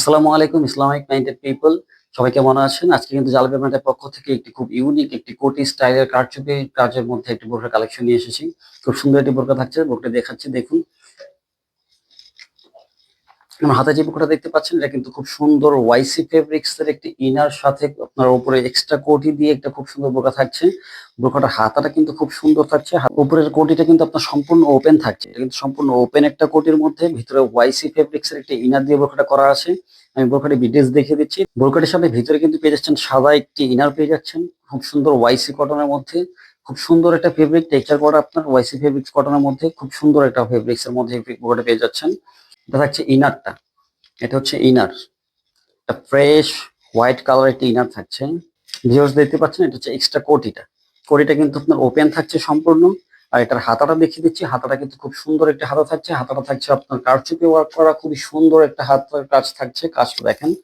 আসসালামু আলাইকুম, Islamic minded people. সবাই কেমন আছেন? আজকে কিন্তু জালবে ব্র্যান্ডের পক্ষ থেকে একটি খুব ইউনিক একটি কোটি স্টাইলের কারচুপি, কাজের মধ্যে একটি বোর্ডের কালেকশন নিয়ে এসেছি। খুব সুন্দর একটি বোরকা থাকছে বোরকা দেখাচ্ছি, দেখুন। আমার হাতে যে বোরকাটা দেখতে পাচ্ছেন, এটা কিন্তু খুব সুন্দর ওয়াইসি ফেব্রিক্স এর একটি ইনার সাথে আপনার উপরে এক্সট্রা কোটি দিয়ে একটা খুব সুন্দর বোকা থাকছে। বোকাটার হাতাটা কিন্তু খুব সুন্দর থাকছে। উপরের কোটিটা কিন্তু আপনার সম্পূর্ণ ওপেন থাকছে। এটা কিন্তু সম্পূর্ণ ওপেন একটা কোটির মধ্যে ভিতরে ওয়াইসি ফেব্রিক্স এর একটি ইনার দিয়ে বোকাটা করা আছে। আমি বোরকাটি ডিটেলস দেখিয়ে দিচ্ছি। বোরকাটির সাথে ভিতরে কিন্তু পেয়ে যাচ্ছেন সাদা একটি ইনার পেয়ে যাচ্ছেন। খুব সুন্দর ওয়াইসি কটনের মধ্যে। খুব সুন্দর একটা ফেব্রিক টেক্সচার করা আপনার ওয়াইসি ফেব্রিক্স কটনের মধ্যে। খুব সুন্দর একটা ফেব্রিক্স এর মধ্যে বোরকাটা পেয়ে যাচ্ছেন। এটা থাকছে ইনারটা। এটা হচ্ছে ইনার। একটা ফ্রেশ হোয়াইট কালার একটা ইনার থাকছে। ভিউয়ার্স দেখতে পাচ্ছেন, এটা হচ্ছে এক্সট্রা কোটিটা। কোটিটা কিন্তু আপনার ওপেন থাকছে সম্পূর্ণ। আর এটার হাতাটা দেখিয়ে দিচ্ছি। হাতাটা কিন্তু খুব সুন্দর একটা হাতা থাকছে। হাতাটা থাকছে আপনার কারচুপি ওয়ার্ক করা। খুবই সুন্দর একটা হাতার কাজ থাকছে। কাজটা দেখেন।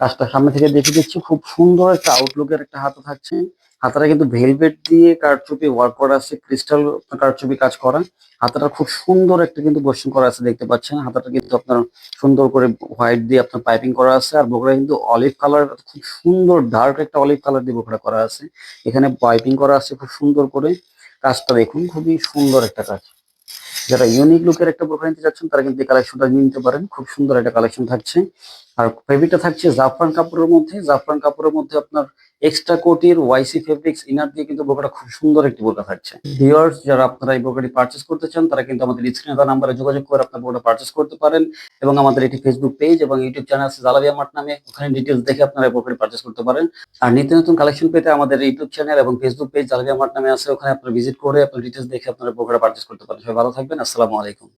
কাজটা সামনে থেকে দেখিয়ে দিচ্ছি। খুব সুন্দর একটা আউটলুকের একটা হাতা থাকছে। হাতাটা কিন্তু ভেলভেট দিয়ে কারচুপি ওয়ার্ক করা আছে ক্রিস্টাল কারচুপি কাজ করা। হাতাটা খুব সুন্দর একটা কিন্তু বসিং করা আছে, দেখতে পাচ্ছেন? হাতাটা কিন্তু আপনার সুন্দর করে হোয়াইট দিয়ে আপনার পাইপিং করা আছে, আর বোকরা কিন্তু অলিভ কালার খুব সুন্দর ডার্ক একটা অলিভ কালার দিয়ে বোকরা করা আছে। এখানে পাইপিং করা আছে খুব সুন্দর করে। কাজটা দেখুন, খুবই সুন্দর একটা কাজ। যারা ইউনিক লুকের একটা বোরকা নিতে চাচ্ছেন তারা কিন্তু এই কালেকশনটা নিতে পারেন। খুব সুন্দর একটা কালেকশন থাকছে। আর ফেব্রিকটা থাকছে জাফরান কাপড়ের মধ্যে। জাফরান কাপড়ের মধ্যে আপনার এক্সট্রা কোটির ওয়াইসি ফেব্রিক্স ইনার দিয়ে কিন্তু বোরকাটা খুব সুন্দর একটি বোরকা থাকছে। ভিউয়ার্স যারা আপনারা এই বোরকাটি পারচেস করতে চান, তারা কিন্তু আমাদের স্ক্রিনে নাম্বারে যোগাযোগ করে আপনার বোরকা পারচেস করতে পারেন এবং আমাদের একটি ফেসবুক পেজ এবং ইউটিউব চ্যানেল আছে জালাবিয়া মাঠ নামে। ওখানে ডিটেলস দেখে আপনারা এই বোরকাটি পারচেস করতে পারেন। আর নিত্য নতুন কালেকশন পেতে আমাদের ইউটিউব চ্যানেল এবং ফেসবুক পেজ জালাবিয়া মাঠ নামে আছে। ওখানে আপনারা ভিজিট করে আপনার ডিটেলস দেখে আপনারা বোরকাটা পারচেস করতে পারেন। সবাই ভালো থাকবেন। আসসালামু আলাইকুম।